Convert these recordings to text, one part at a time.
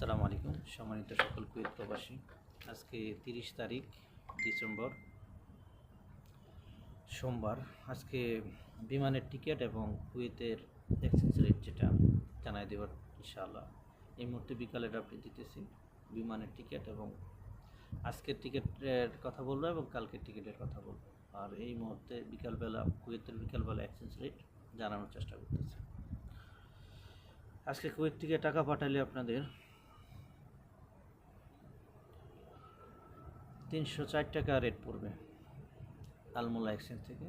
আসসালামু আলাইকুম। সম্মানিত সকল কুয়েত প্রবাসী, আজকে তিরিশ তারিখ, ডিসেম্বর, সোমবার। আজকে বিমানের টিকিট এবং কুয়েতের এক্সচেঞ্জ রেট যেটা, জানাই দেওয়ার ইনশাআল্লাহ। এই মুহূর্তে বিকালের আপডেট দিতেছি বিমানের টিকিট এবং আজকের টিকিটের কথা বলব এবং কালকের টিকিটের কথা বলব। আর এই মুহূর্তে বিকালবেলা, কুয়েতের বিকালবেলা এক্সচেঞ্জ রেট জানানোর চেষ্টা করতেছি। আজকে কুয়েত থেকে টাকা পাঠালে আপনাদের তিনশো চার টাকা রেট পড়বে আলমোলা এক্সচেঞ্জ থেকে।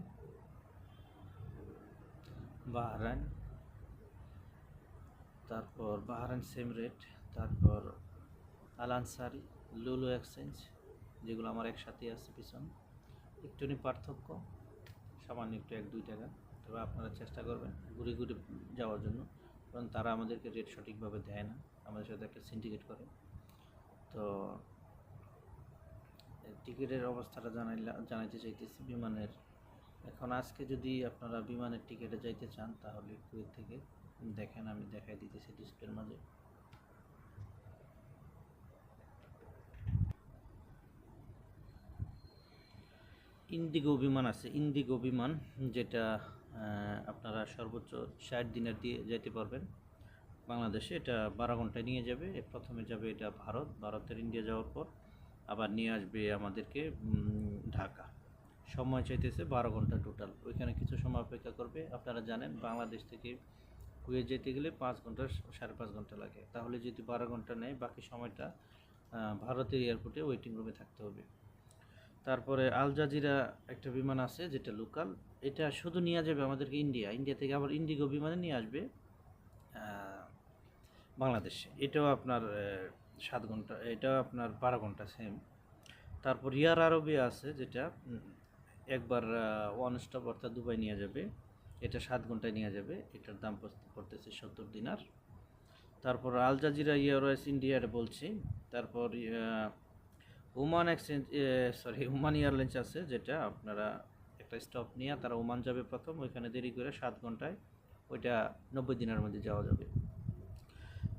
বাহরাইন, তারপর বাহরাইন সেম রেট তারপর আল আনসারি লুলু এক্সচেঞ্জ যেগুলো আমার একসাথে আছে পিছন। একটুনি পার্থক্য, সামান্য একটু এক, দুই টাকা। তবে আপনারা চেষ্টা করবেন ঘুরে ঘুরে যাওয়ার জন্য, কারণ তারা আমাদেরকে রেট সঠিকভাবে দেয় না। আমাদের সাথে একটা সিন্ডিকেট করে। তো টিকিটের অবস্থাটা জানাইলা জানাইতে চাইতেছি বিমানের। এখন আজকে যদি আপনারা বিমানের টিকিটে যাইতে চান, তাহলে কুয়েত থেকে দেখেন, আমি দেখাই দিতেছি ডিসপ্লের মাঝে। ইন্ডিগো বিমান আছে। ইন্ডিগো বিমান যেটা আপনারা সর্বোচ্চ ষাট দিনের দিয়ে যেতে পারবেন। বাংলাদেশে এটা বারো ঘন্টায় নিয়ে যাবে। প্রথমে যাবে এটা ভারত। ভারতের ইন্ডিয়া যাওয়ার পর আবার নিয়ে আসবে আমাদেরকে ঢাকা। সময় চাইতেছে বারো ঘণ্টা টোটাল ওইখানে কিছু সময় অপেক্ষা করবে। আপনারা জানেন, বাংলাদেশ থেকে কুয়ে যেতে গেলে পাঁচ ঘণ্টা, সাড়ে পাঁচ ঘণ্টা লাগে। তাহলে যদি বারো ঘণ্টা নেয়, বাকি সময়টা ভারতের এয়ারপোর্টে ওয়েটিং রুমে থাকতে হবে। তারপরে আল জাজিরা একটা বিমান আছে, যেটা লোকাল এটা শুধু নিয়ে যাবে আমাদেরকে ইন্ডিয়া ইন্ডিয়া থেকে আবার ইন্ডিগো বিমানে নিয়ে আসবে বাংলাদেশে। এটাও আপনার সাত ঘণ্টা, এটা আপনার বারো ঘণ্টা সেম তারপর ইয়ার আরবি আছে যেটা একবার ওয়ান স্টপ অর্থাৎ দুবাই নিয়ে যাবে, এটা সাত ঘন্টায় নিয়ে যাবে, এটার দাম পড়তে- পড়তেছে সত্তর দিনার। তারপর আল জাজিরা এয়ারওয়েজ ইন্ডিয়ার বলছি। তারপর Oman exchange sorry Oman airlines আছে যেটা আপনারা একটা স্টপ নিয়ে, তারা ওমান যাবে প্রথম, ওইখানে দেরি করে সাত ঘন্টায়, ওইটা নব্বই দিনের মধ্যে যাওয়া যাবে।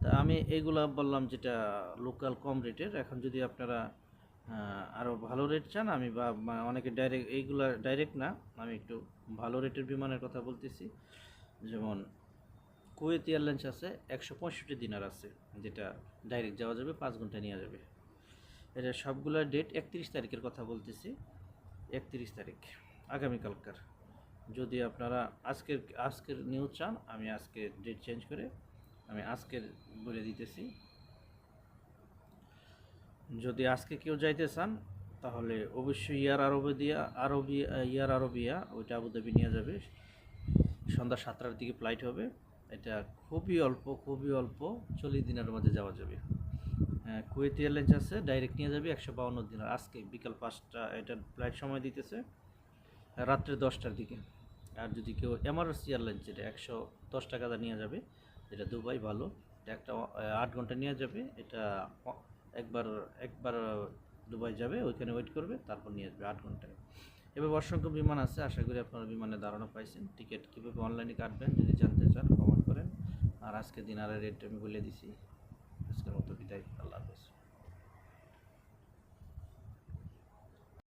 তা আমি এইগুলা বললাম যেটা লোকাল কম রেটের এখন যদি আপনারা আরও ভালো রেট চান, আমি বা অনেকে ডাইরেক্ট এইগুলা ডাইরেক্ট না, আমি একটু ভালো রেটের বিমানের কথা বলতেছি। যেমন কুয়েত এয়ারলাইন্স আছে, একশো পঁয়ষট্টি দিনার আছে, যেটা ডাইরেক্ট যাওয়া যাবে, পাঁচ ঘণ্টা নিয়ে যাবে। এটা সবগুলোর ডেট একত্রিশ তারিখের কথা বলতেছি, একত্রিশ তারিখ, আগামীকালকার। যদি আপনারা আজকের আজকের নিউজ চান, আমি আজকের ডেট চেঞ্জ করে আমি আজকের বলে দিতেছি। যদি আজকে কেউ যাইতে চান তাহলে অবশ্যই ইয়ার আরবে দিয়া আরবি ইয়ার আরবিয়া ওইটা আবুধাবি নিয়ে যাবে। সন্ধ্যা সাতটার দিকে ফ্লাইট হবে। এটা খুবই অল্প খুবই অল্প চল্লিশ দিনের মধ্যে যাওয়া যাবে। হ্যাঁ, কুয়েত এয়ারলাইন্স আছে ডাইরেক্ট নিয়ে যাবে একশো বাউন্ন দিন। আজকে বিকাল পাঁচটা এটা ফ্লাইট সময় দিতেছে রাত্রে দশটার দিকে। আর যদি কেউ এমারস এয়ারলাইন্স যেটা একশো দশ টাকা নিয়ে যাবে যেটা দুবাই ভালো। এটা একটা আট ঘণ্টা নিয়ে যাবে। এটা, একবার একবার দুবাই যাবে, ওইখানে ওয়েট করবে, তারপর নিয়ে আসবে আট ঘন্টায়। এভাবে অসংখ্য বিমান আছে, আশা করি আপনারা বিমানে দাঁড়ানো পাইছেন। টিকিট কীভাবে অনলাইনে কাটবেন যদি জানতে চান কমেন্ট করেন। আর আজকে দিনারের রেট আমি বলে দিছি। আজকের মতো বিদায়, আল্লাহ হাফেজ।